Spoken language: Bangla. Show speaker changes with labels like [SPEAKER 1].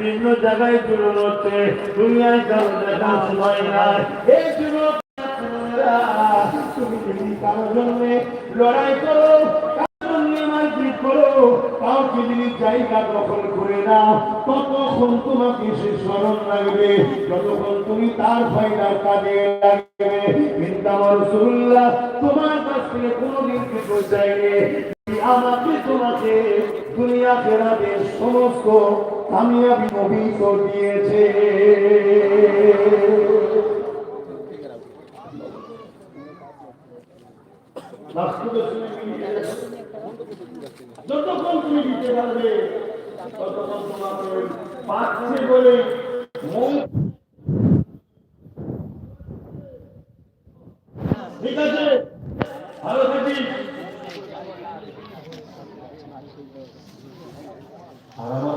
[SPEAKER 1] বিভিন্ন জায়গায় জুলুম হচ্ছে, দুনিয়ায় কারও দেখার সময় নাই এই তুমি কারোর জন্য লড়াই করো করো করে লাগবে তুমি তার আমাকে তোমাকে আখেরাতে সমস্ত কামিয়াবি অভিহিত দিয়েছে। যতক্ষণ তুমি দিতে পারবে ঠিক আছে? ভালো থাকিস। Araba